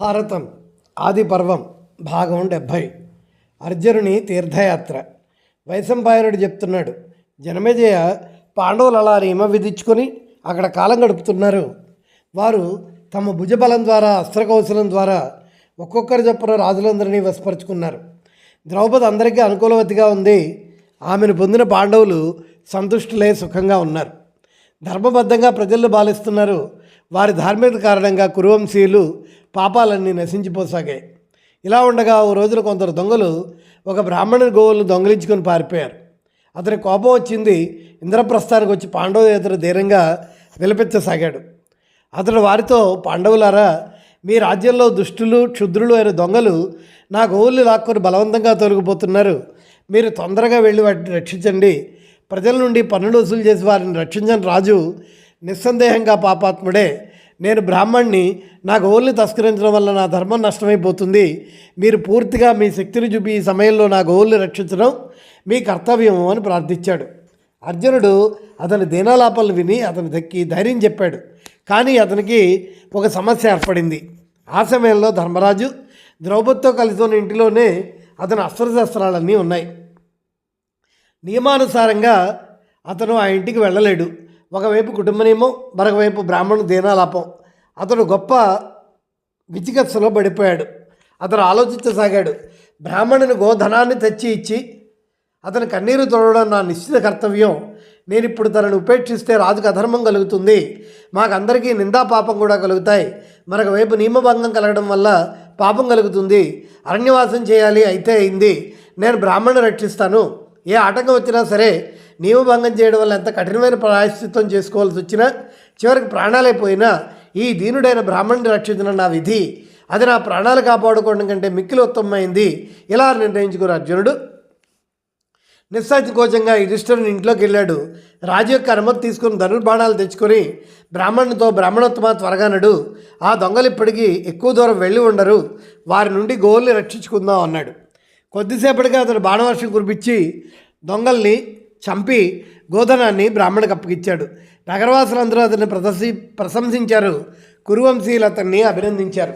భారతం ఆది పర్వం భాగం డెబ్భై. అర్జునుని తీర్థయాత్ర. వైశంపాయనుడు చెప్తున్నాడు జనమేజయ పాండవులు అలా నియమ విధించుకొని అక్కడ కాలం గడుపుతున్నారు. వారు తమ భుజబలం ద్వారా అస్త్రకౌశలం ద్వారా ఒక్కొక్కరు చొప్పున రాజులందరినీ వశపరుచుకున్నారు. ద్రౌపది అందరికీ అనుకూలవతిగా ఉంది. ఆమెను పొందిన పాండవులు సంతుష్టులే సుఖంగా ఉన్నారు. ధర్మబద్ధంగా ప్రజలు బాలిస్తున్నారు. వారి ధార్మిక కారణంగా కురువంశీయులు పాపాలన్నీ నశించిపోసాగాయి. ఇలా ఉండగా ఓ రోజున కొందరు దొంగలు ఒక బ్రాహ్మణ గోవులను దొంగలించుకొని పారిపోయారు. అతని కోపం వచ్చింది. ఇంద్రప్రస్థానికి వచ్చి పాండవులు ధీరంగా విలపించసాగాడు అతడు వారితో పాండవులారా మీ రాజ్యంలో దుష్టులు క్షుద్రులు అయిన దొంగలు నా గోవుల్ని లాక్కొని బలవంతంగా తొలగిపోతున్నారు. మీరు తొందరగా వెళ్ళి వాటిని రక్షించండి. ప్రజల నుండి పన్నులు వసూలు చేసి వారిని రక్షించని రాజు నిస్సందేహంగా పాపాత్ముడే. నేను బ్రాహ్మణ్ణి నా గోవుల్ని తస్కరించడం వల్ల నా ధర్మం నష్టమైపోతుంది. మీరు పూర్తిగా మీ శక్తిని చూపి ఈ సమయంలో నా గోవుల్ని రక్షించడం మీ కర్తవ్యం అని ప్రార్థించాడు. అర్జునుడు అతని దీనాలాపలు విని అతని దక్కి ధైర్యం చెప్పాడు. కానీ అతనికి ఒక సమస్య ఏర్పడింది. ఆ సమయంలో ధర్మరాజు ద్రౌపదితో కలిసి ఉన్న ఇంటిలోనే అతని అస్త్రశస్త్రాలన్నీ ఉన్నాయి. నియమానుసారంగా అతను ఆ ఇంటికి వెళ్ళలేడు. ఒకవైపు కుటుంబ నియమం మరొకవైపు బ్రాహ్మణు దీనాలాపం. అతడు గొప్ప విచికిత్సలో పడిపోయాడు. అతను ఆలోచించసాగాడు బ్రాహ్మణుని గోధనాన్ని తెచ్చి ఇచ్చి అతని కన్నీరు తోడడం నా నిశ్చిత కర్తవ్యం. నేను ఇప్పుడు తనను ఉపేక్షిస్తే రాజుకు అధర్మం కలుగుతుంది. మాకందరికీ నిందా పాపం కూడా కలుగుతాయి. మరొక వైపు నియమభంగం కలగడం వల్ల పాపం కలుగుతుంది. అరణ్యవాసం చేయాలి అయితే అయింది. నేను బ్రాహ్మణుని రక్షిస్తాను. ఏ ఆటంకం వచ్చినా సరే నియమభంగం చేయడం వల్ల ఎంత కఠినమైన ప్రాయశ్చిత్వం చేసుకోవాల్సి వచ్చినా చివరికి ప్రాణాలైపోయినా ఈ దీనుడైన బ్రాహ్మణుని రక్షించిన నా విధి. అది నా ప్రాణాలు కాపాడుకోవడం కంటే మిక్కిలి ఉత్తమమైంది ఇలా నిర్ణయించుకున్న అర్జునుడు. నిస్సాతికోచంగా యుధిష్ఠరుని ఇంట్లోకి వెళ్ళాడు. రాజు యొక్క అనుమతి తీసుకుని ధనుర్బాణాలు తెచ్చుకొని బ్రాహ్మణునితో బ్రాహ్మణోత్తమ త్వరగా నడు. ఆ దొంగలు ఇప్పటికీ ఎక్కువ దూరం వెళ్ళి ఉండరు. వారి నుండి గోల్ని రక్షించుకుందాం అన్నాడు. కొద్దిసేపటిగా అతను బాణవర్షం కురిపించి దొంగల్ని చంపి గోధనాన్ని బ్రాహ్మణుడికి అప్పగిచ్చాడు నగరవాసులందరూ అతన్ని ప్రదర్శి ప్రశంసించారు. కురువంశీయులు అతన్ని అభినందించారు.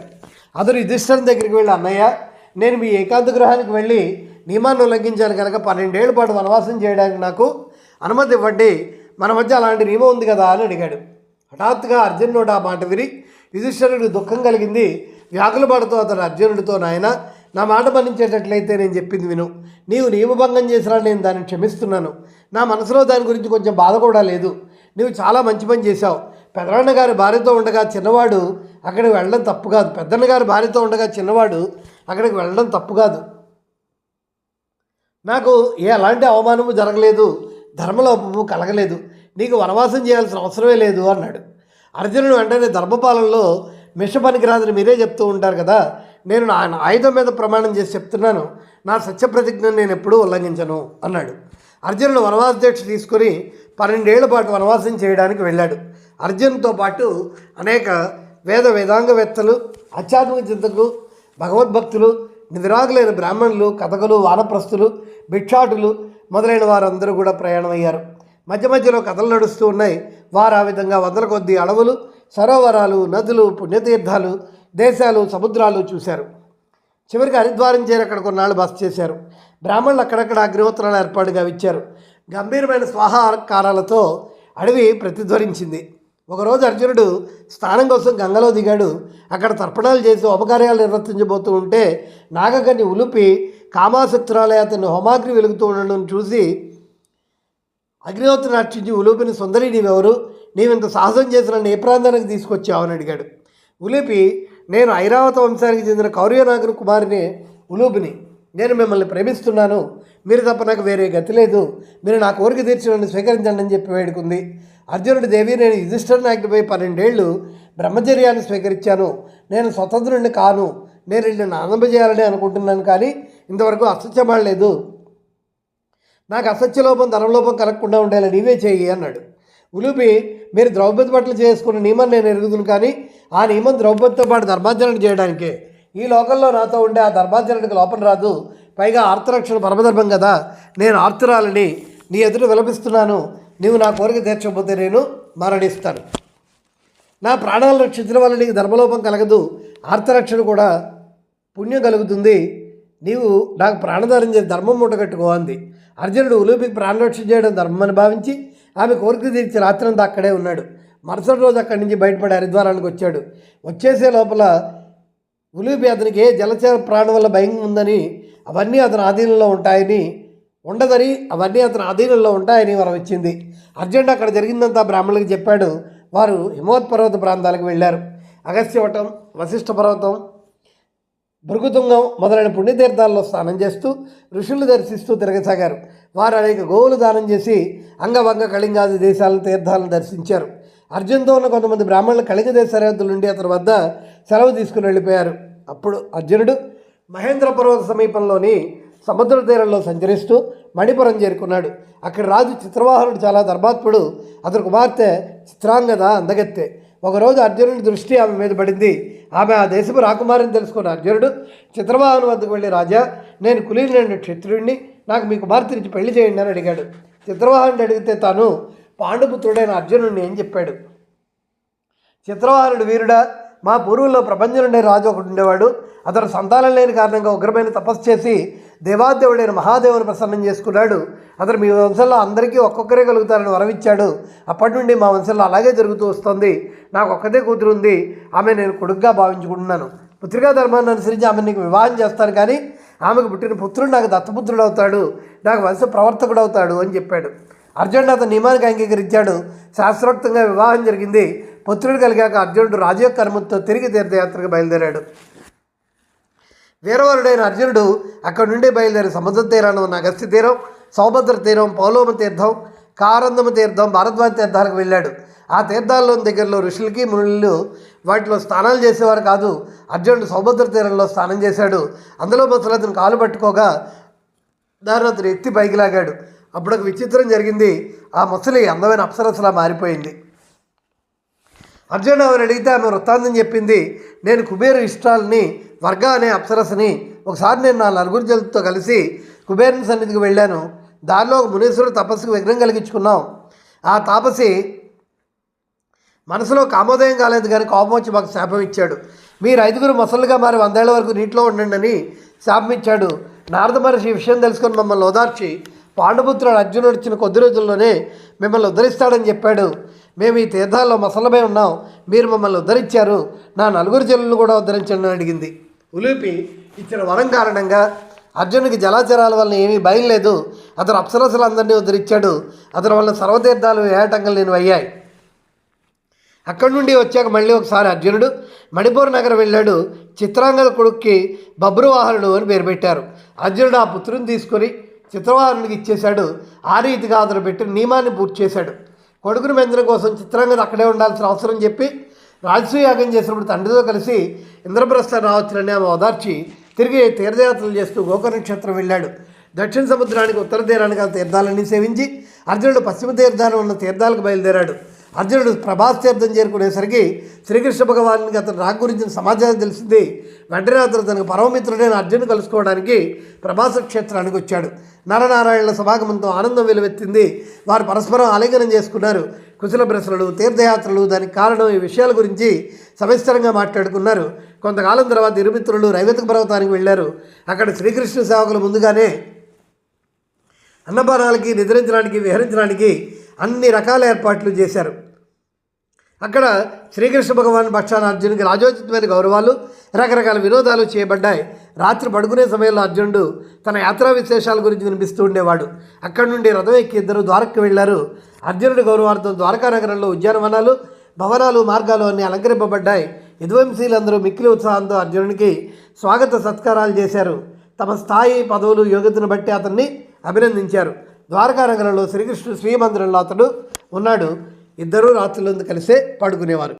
అతను యుధిష్ఠిరం దగ్గరికి వెళ్ళి అన్నయ్య నేను మీ ఏకాంత గృహానికి వెళ్ళి నియమాన్ని ఉల్లంఘించాను కనుక పన్నెండేళ్ళ పాటు వనవాసం చేయడానికి నాకు అనుమతి ఇవ్వండి. మన మధ్య అలాంటి నియమం ఉంది కదా అని అడిగాడు. హఠాత్తుగా అర్జునుడు ఆ మాట విని యుధిష్ఠరుడికి దుఃఖం కలిగింది. వ్యాకుల పడుతూ అతను అర్జునుడితో నాయన నా మాట మన్నించేటట్లయితే నేను చెప్పింది విను. నీవు నియమభంగం చేసినా నేను దాన్ని క్షమిస్తున్నాను. నా మనసులో దాని గురించి కొంచెం బాధ కూడా లేదు. నువ్వు చాలా మంచి పని చేశావు. పెదనాన్న గారి భార్యతో ఉండగా చిన్నవాడు అక్కడికి వెళ్ళడం తప్పు కాదు. పెద్దన్న గారి భార్యతో ఉండగా చిన్నవాడు అక్కడికి వెళ్ళడం తప్పు కాదు. నాకు ఏ ఎలాంటి అవమానము జరగలేదు. ధర్మలోపము కలగలేదు. నీకు వనవాసం చేయాల్సిన అవసరమే లేదు అన్నాడు. అర్జునుడు వెంటనే ధర్మపాలనలో మిష పనికిరాదని మీరే చెప్తూ ఉంటారు కదా. నేను నా ఆయుధం మీద ప్రమాణం చేసి చెప్తున్నాను. నా సత్యప్రతిజ్ఞను నేను ఎప్పుడూ ఉల్లంఘించను అన్నాడు. అర్జునుడు వనవాస దీక్ష తీసుకొని పన్నెండేళ్ళ పాటు వనవాసం చేయడానికి వెళ్ళాడు. అర్జున్తో పాటు అనేక వేద వేదాంగవేత్తలు ఆధ్యాత్మిక చింతకులు భగవద్భక్తులు నిద్రాగులైన బ్రాహ్మణులు కథకులు వానప్రస్తులు భిక్షాటులు మొదలైన వారందరూ కూడా ప్రయాణమయ్యారు. మధ్య మధ్యలో కథలు నడుస్తూ ఉన్నాయి. వారు ఆ విధంగా వందల కొద్ది అడవులు సరోవరాలు నదులు పుణ్యతీర్థాలు దేశాలు సముద్రాలు చూశారు. చివరికి హరిద్వారం చేరి అక్కడ కొన్నాళ్ళు బస చేశారు. బ్రాహ్మణులు అక్కడక్కడ అగ్నిహోత్రాలు ఏర్పాటుగా ఇచ్చారు గంభీరమైన స్వాహాకారాలతో అడవి ప్రతిధ్వరించింది ఒకరోజు అర్జునుడు స్నానం కోసం గంగలో దిగాడు. అక్కడ తర్పణాలు చేసి ఉపకార్యాలు నిర్వర్తించబోతూ ఉంటే నాగకన్ని ఉలిపి కామాసక్తురాలే అతని హోమాగ్ని వెలుగుతూ ఉండడం చూసి అగ్నిహోత్రం రక్షించి ఉలుపిని సుందరి నీవెవరు? నీవింత సాహసం చేసిన ఏ ప్రాంతానికి తీసుకొచ్చావని అని అడిగాడు. ఉలిపి నేను ఐరావత వంశానికి చెందిన కౌర్యనాగరు కుమారిని ఉలూబిని. నేను మిమ్మల్ని ప్రేమిస్తున్నాను. మీరు తప్ప నాకు వేరే గతి లేదు. మీరు నా కోరిక తీర్చి నన్ను స్వీకరించండి అని చెప్పి వేడుకుంది. అర్జునుడి దేవి నేను యుధిష్ఠర్ నాయకుడిపై పన్నెండేళ్ళు బ్రహ్మచర్యాన్ని స్వీకరించాను. నేను స్వతంత్రుడిని కాను. నేను వీళ్ళని ఆనందజేయాలని అనుకుంటున్నాను కానీ ఇంతవరకు అసత్యమాడలేదు నాకు అసత్యలోపం ధనలోపం కలగకుండా ఉండేలా నీవే చేయి అన్నాడు. ఉలుపి మీరు ద్రౌపది బట్టలు చేసుకున్న నియమం నేను ఎరుగుదును కానీ ఆ నియమం ద్రౌపదితో పాటు ధర్మాచరణ చేయడానికే. ఈ లోకంలో నాతో ఉండే ఆ ధర్మాచరణకు లోపం రాదు. పైగా ఆర్తరక్షణ పరమధర్మం కదా. నేను ఆర్తురాలని. నీ ఎదురు విలపిస్తున్నాను. నీవు నా కోరిక తీర్చకపోతే నేను మరణిస్తాను. నా ప్రాణాలు రక్షించడం వల్ల నీకు ధర్మలోపం కలగదు. ఆర్తరక్షణ కూడా పుణ్యం కలుగుతుంది. నీవు నాకు ప్రాణదానం చేసి ధర్మం మూట అంది. అర్జునుడు ఉలూపికి ప్రాణరక్షణ చేయడం ధర్మం అని భావించి ఆమె కోరిక తీర్చి రాత్రంతా అక్కడే ఉన్నాడు. మరుసటి రోజు అక్కడి నుంచి బయటపడి హరిద్వారానికి వచ్చాడు. వచ్చేసే లోపల ఉలిపి అతనికి ఏ జలచర ప్రాణం వల్ల భయం ఉందని అవన్నీ అతని ఆధీనంలో ఉంటాయని ఉండదని అవన్నీ అతని ఆధీనంలో ఉంటాయని వరం ఇచ్చింది. అర్జెంట్ అక్కడ జరిగిందంతా బ్రాహ్మణులకు చెప్పాడు. వారు హిమోత్పర్వత ప్రాంతాలకు వెళ్ళారు. అగస్త్యవటం వశిష్ఠ పర్వతం భృగుతుంగం మొదలైన పుణ్యతీర్థాల్లో స్నానం చేస్తూ ఋషులు దర్శిస్తూ తిరగసాగారు. వారు అనేక గోవులు దానం చేసి అంగవంగ కళింగాది దేశాలను తీర్థాలను దర్శించారు. అర్జున్తో ఉన్న కొంతమంది బ్రాహ్మణులు కళింగ దేశ సరిహద్దుల నుండి అతని వద్ద సెలవు తీసుకుని వెళ్ళిపోయారు. అప్పుడు అర్జునుడు మహేంద్ర పర్వత సమీపంలోని సముద్ర తీరంలో సంచరిస్తూ మణిపురం చేరుకున్నాడు. అక్కడ రాజు చిత్రవాహనుడు చాలా ధర్మాత్ముడు అతని కుమార్తె చిత్రాంగద అందగత్తె. ఒకరోజు అర్జునుడి దృష్టి ఆమె మీద పడింది. ఆమె ఆ దేశపు రాకుమారిని తెలుసుకున్న అర్జునుడు చిత్రవాహను వద్దకు వెళ్ళి రాజా నేను కులీనుడు క్షత్రుడిని నాకు మీ కుమార్తెనిచ్చి పెళ్ళి చేయండి అని అడిగాడు. చిత్రవాహనుడు అడిగితే తాను పాండుపుత్రుడైన అర్జునుడిని ఏం చెప్పాడు? చిత్రవాహనుడు వీరుడా మా పూర్వంలో ప్రపంచంలోనే రాజు ఒకటి ఉండేవాడు. అతను సంతానం లేని కారణంగా ఉగ్రమైన తపస్సు చేసి దేవాదేవుడైన మహాదేవుని ప్రసన్నం చేసుకున్నాడు. అతను మీ వంశంలో అందరికీ ఒక్కొక్కరే కలుగుతారని వరమిచ్చాడు. అప్పటి నుండి మా వంశంలో అలాగే జరుగుతూ వస్తుంది. నాకు ఒక్కదే కూతురు ఉంది ఆమె నేను కొడుకుగా భావించుకుంటున్నాను. పుత్రికా ధర్మాన్ని అనుసరించి ఆమె నీకు వివాహం చేస్తాను కానీ ఆమెకు పుట్టిన పుత్రుడు నాకు దత్తపుత్రుడు అవుతాడు. నాకు వంశ ప్రవర్తకుడు అవుతాడు అని చెప్పాడు. అర్జునుడు అతని నియమానికి అంగీకరించాడు. శాస్త్రోక్తంగా వివాహం జరిగింది. పుత్రుడు కలిగాక అర్జునుడు రాజయోగ యొక్క తిరిగి తీర్థయాత్రకు బయలుదేరాడు. వీరవరుడైన అర్జునుడు అక్కడి నుండి బయలుదేరి సముద్ర తీరాన ఉన్న అగస్త్య తీరం సౌభద్ర తీరం పౌలోమ తీర్థం కారందమ తీర్థం భారద్వాజ తీర్థాలకు వెళ్ళాడు. ఆ తీర్థాల్లో దగ్గరలో ఋషులకి మునులు వాటిలో స్నానాలు చేసేవారు కాదు. అర్జునుడు సౌభద్ర తీరంలో స్నానం చేశాడు. అందులో బస్సులు అతను కాలు పట్టుకోగా దాన్ని అతను ఎత్తి పైకి లాగాడు. అప్పుడు ఒక విచిత్రం జరిగింది. ఆ ముసలి అందమైన అప్సరసలా మారిపోయింది. అర్జున్ ఆమెను అడిగితే ఆమె వృత్తాంతం చెప్పింది నేను కుబేరు ఇష్టాలని వర్గ అనే అప్సరసని ఒకసారి నేను నా నలుగురు జలతో కలిసి కుబేరుని సన్నిధికి వెళ్ళాను. దానిలో ఒక మునీశ్వరుడు తపస్సుకు విఘ్నం కలిగించుకున్నాం. ఆ తాపసి మనసులో కామోదయం కాలేదు కానీ కోపం వచ్చి మాకు శాపం ఇచ్చాడు. మీరు ఐదుగురు మొసలుగా మారి వందేళ్ళ వరకు నీటిలో ఉండండి అని శాపం ఇచ్చాడు. నారద మహర్షి ఈ విషయం తెలుసుకొని మమ్మల్ని ఓదార్చి పాండుపుత్రుడు అర్జునుడు ఇచ్చిన కొద్ది రోజుల్లోనే మిమ్మల్ని ఉద్ధరిస్తాడని చెప్పాడు. మేము ఈ తీర్థాల్లో మసలమే ఉన్నాం. మీరు మమ్మల్ని ఉద్ధరించారు. నా నలుగురు చెల్లెలను కూడా ఉద్ధరించండి అడిగింది. ఉలిపి ఇచ్చిన వరం కారణంగా అర్జునుడికి జలాచరాల వల్ల ఏమీ భయం లేదు. అతను అప్సరసలందరినీ ఉద్ధరించాడు. అతని వల్ల సర్వతీర్థాలు ఏటంగలు నేను అయ్యాయి. అక్కడి నుండి వచ్చాక మళ్ళీ ఒకసారి అర్జునుడు మణిపూర్ నగరం వెళ్ళాడు. చిత్రాంగద కొడుక్కి బబ్రువాహనుడు అని పేరు పెట్టారు. అర్జునుడు ఆ పుత్రుని తీసుకొని చిత్రవారులకు ఇచ్చేశాడు. ఆ రీతిగా అతను పెట్టిన నియమాన్ని పూర్తి చేశాడు. కొడుకుని పెంచడం కోసం చిత్రాంగద అక్కడే ఉండాల్సిన అవసరం చెప్పి రాజసూయాగం చేసినప్పుడు తండ్రితో కలిసి ఇంద్రప్రస్థ రావచ్చునని ఆమె ఓదార్చి తిరిగి తీర్థయాత్రలు చేస్తూ గోకర్ణ క్షేత్రం వెళ్ళాడు. దక్షిణ సముద్రానికి ఉత్తర తీరానికి తీర్థాలన్నీ సేవించి అర్జునుడు పశ్చిమ తీర్థాలు ఉన్న తీర్థాలకు బయలుదేరాడు. అర్జునుడు ప్రభాస్ తీర్థం చేరుకునేసరికి శ్రీకృష్ణ భగవానికి అతను రాక గురించిన సమాచారం తెలిసింది. వెంటనే అతను తనకు పరమమిత్రుడైన అర్జును కలుసుకోవడానికి ప్రభాస క్షేత్రానికి వచ్చాడు. నరనారాయణుల సమాగమంతో ఆనందం వెలువెత్తింది. వారు పరస్పరం ఆలింగనం చేసుకున్నారు. కుశల ప్రశ్నలు తీర్థయాత్రలు దానికి కారణం ఈ విషయాల గురించి సవిస్తరంగా మాట్లాడుకున్నారు. కొంతకాలం తర్వాత ఇరుమిత్రులు రైవతిక పర్వతానికి వెళ్ళారు. అక్కడ శ్రీకృష్ణ సేవకులు ముందుగానే అన్నపానాలకి నిద్రించడానికి విహరించడానికి అన్ని రకాల ఏర్పాట్లు చేశారు. అక్కడ శ్రీకృష్ణ భగవాన్ భక్షాన అర్జునుడికి రాజోచితమైన గౌరవాలు రకరకాల వినోదాలు చేయబడ్డాయి. రాత్రి పడుకునే సమయంలో అర్జునుడు తన యాత్రా విశేషాల గురించి వినిపిస్తూ ఉండేవాడు. అక్కడి నుండి రథం ఎక్కి ఇద్దరు ద్వారకకు వెళ్ళారు. అర్జునుడి గౌరవార్థం ద్వారకా నగరంలో ఉద్యానవనాలు భవనాలు మార్గాలు అన్నీ అలంకరింపబడ్డాయి. యదువంశీలందరూ మిక్కిలి ఉత్సాహంతో అర్జునుడికి స్వాగత సత్కారాలు చేశారు. తమ స్థాయి పదవులు యోగ్యతను బట్టి అతన్ని అభినందించారు. ద్వారకా నగరంలో శ్రీకృష్ణుడు శ్రీమందిరంలో అతడు ఉన్నాడు. ఇద్దరూ రాత్రులందు కలిసే పడుకునేవారు.